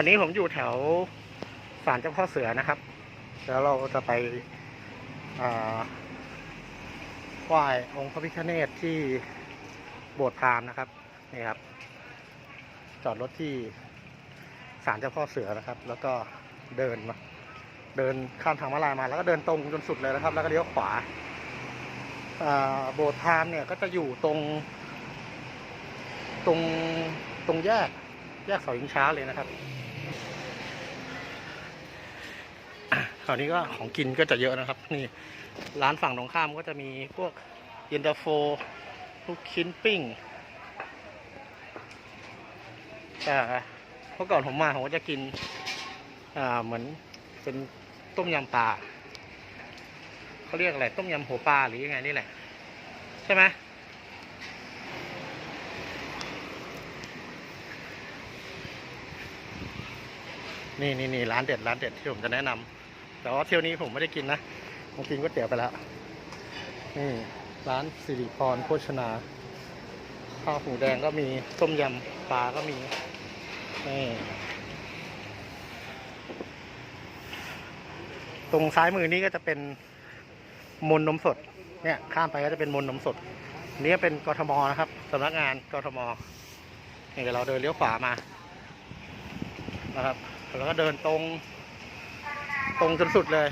อนนี้ผมอยู่แถวศาลเจ้าพ่อเสือนะครับ แล้วเราจะไปไหว้องค์พระพิฆเนศที่โบสถ์พราหมณ์นะครับนี่ครับ จอดรถที่ศาลเจ้าพ่อเสือนะครับ แล้วก็เดินมาเดินข้ามทางม้าลายมา แล้วก็เดินตรงจนสุดเลยนะครับ แล้วก็เลี้ยวขวาโบสถ์พราหมณ์เนี่ยก็จะอยู่ตรงตรงตรงแยกแยกเสายิงช้าเลยนะครับ คราวนี้ก็ของกินก็จะเยอะนะครับ นี่ร้านฝั่งตรงข้ามก็จะมีพวกเย็นตาโฟลูกชิ้นปิ้งแต่เมื่อก่อนผมมาผมก็จะกินอ่าเหมือนเป็นต้มยำปลาเขาเรียกอะไรต้มยำหัวปลาหรือยังไงนี่แหละ ใช่ไหมนี่นี่นี่ร้านเด็ดร้านเด็ดที่ผมจะแนะนำ แต่ว่าเที่ยวนี้ผมไม่ได้กินนะผมกินก๋วยเตี๋ยวไปแล้วนี่ร้านสิริพรโภชนา ข้าวหมูแดงก็มีต้มยำปลาก็มีนี่ตรงซ้ายมือนี้ก็จะเป็นมนนมสด เนี่ยข้ามไปก็จะเป็นมนนมสดนนี้ก็เป็นกทมนะครับสำนักงานกทมนี่เดี๋ยวเราเดินเลี้ยวขวามานะครับแล้วก็เดินตรง ตรงจนสุดเลย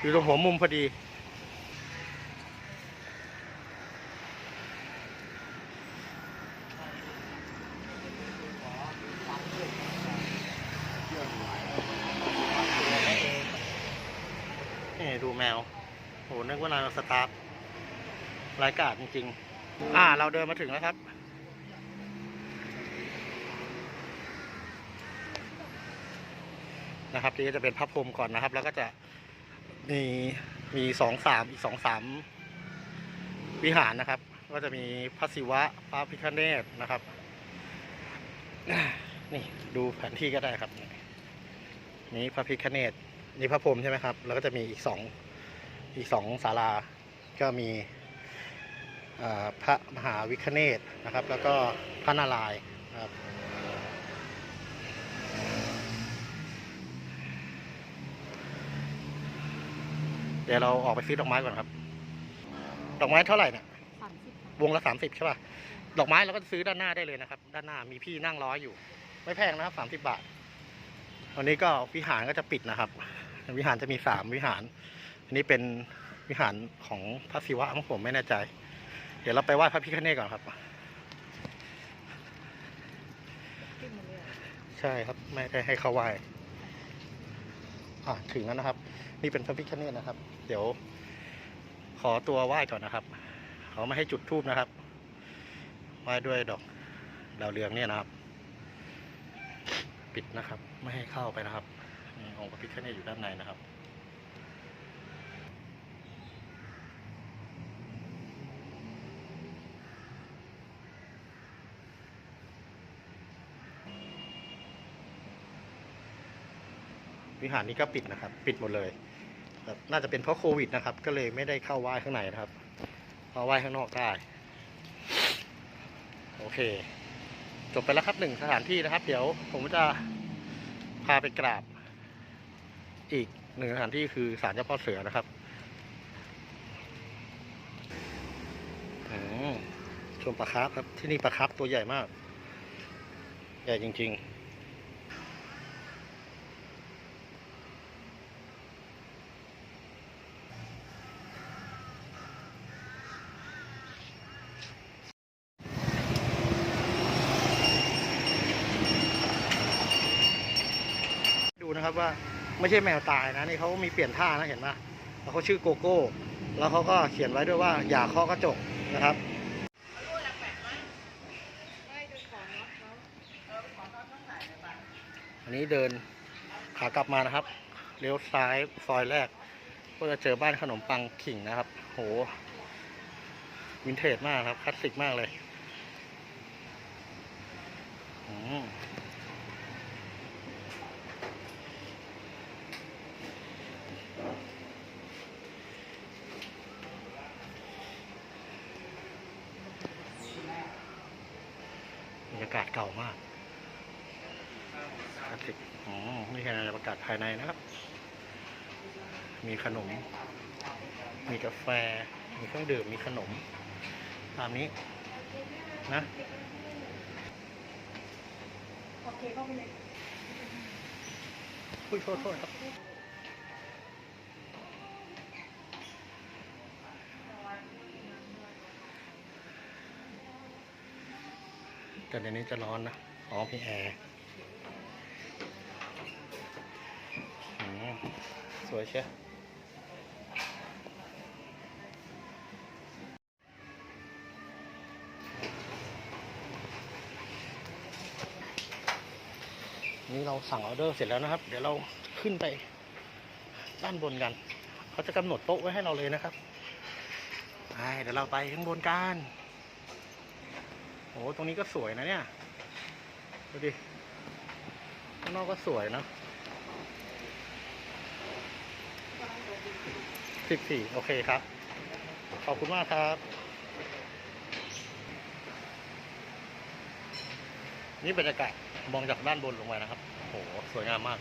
อยู่ตรงหัวมุมพอดีนี่ดูแมว โห นึกว่านายสตาร์ทรายกาดจริงๆ อ่า เราเดินมาถึงแล้วครับ นะครับนี่ก็จะเป็นพระพรมก่อนนะครับ แล้วก็จะมีมีสองสามอีกสองสามวิหารนะครับ ก็จะมีพระศิวะพระพิฆเนศนะครับนี่ดูแผนที่ก็ได้ครับนี่พระพิฆเนศนี่พระพรมใช่ไหมครับ แล้วก็จะมีอีกสองอีกสองศาลา ก็มีพระมหาวิฆเนศนะครับ แล้วก็พระนารายณ์นะครับ ดี๋ยวเราออกไปซื้อดอกไม้ก่อนครับ ดอกไม้เท่าไหร่เนี่ยสามสิบวงละสามสิบใช่ป่ะ ดอกไม้เราก็ซื้อด้านหน้าได้เลยนะครับ ด้านหน้ามีพี่นั่งรออยู่ ไม่แพงนะครับสามสิบบาทวันนี้ก็วิหารก็จะปิดนะครับ วิหารจะมีสามวิหาร อันนี้เป็นวิหารของพระศิวะของผมไม่แน่ใจ เดี๋ยวเราไปไหว้พระพิฆเนศก่อนครับขึ้นมาเลยใช่ครับไม่ได้ให้เข้าไหว้อะถึงแล้วนะครับ นี่เป็นพระพิฆเนศนะครับ เดี๋ยว ขอตัวไหว้ก่อนนะครับเขาไม่ให้จุดทูบนะครับไหว้ด้วยดอกดาวเรืองเนี่ยนะครับ ปิดนะครับ ไม่ให้เข้าไปนะครับองค์พระพิฆเนศอยู่ด้านในนะครับวิหารนี้ก็ปิดนะครับ ปิดหมดเลย ครับน่าจะเป็นเพราะโควิดนะครับ ก็เลยไม่ได้เข้าไหว้ข้างในนะครับเอาไหว้ข้างนอกได้ โอเค จบไปแล้วครับหนึ่งสถานที่นะครับ เดี๋ยวผมจะพาไปกราบ อีกหนึ่งสถานที่คือศาลเจ้าพ่อเสือนะครับชมปลาคาร์ฟครับที่นี่ปลาคาร์ฟตัวใหญ่มาก ใหญ่จริง ๆ ดู นะครับว่าไม่ใช่แมวตายนะนี่เขามีเปลี่ยนท่านะเห็นไหมแล้วเขาชื่อโกโก้ แล้วเขาก็เขียนไว้ด้วยว่าอย่าเคาะกระจกนะครับอันนี้เดินขากลับมานะครับ เลี้ยวซ้ายซอยแรก ก็จะเจอบ้านขนมปังขิงนะครับ โหวินเทจมากครับคลาสสิกมากเลย อืม บรรยากาศเก่ามาก พลาสติกอ๋อนี่คือบรรยากาศภายในนะครับ มีขนม มีกาแฟ มีเครื่องดื่ม มีขนม ตามนี้นะโอเคเข้าไปเลยอุ้ยโทษโทษครับแต่เดี๋ยวนี้จะร้อนนะ อ๋อมีแอร์ สวยเชียนี่เราสั่งออเดอร์เสร็จแล้วนะครับ เดี๋ยวเราขึ้นไปด้านบนกัน เขาจะกำหนดโต๊ะไว้ให้เราเลยนะครับไปเดี๋ยวเราไปข้างบนกันโอ้ตรงนี้ก็สวยนะเนี่ย ดูดิ ข้างนอกก็สวยนะ สิบสี่โอเคครับ ขอบคุณมากครับ นี่บรรยากาศมองจากด้านบนลงไปนะครับ โห สวยงามมาก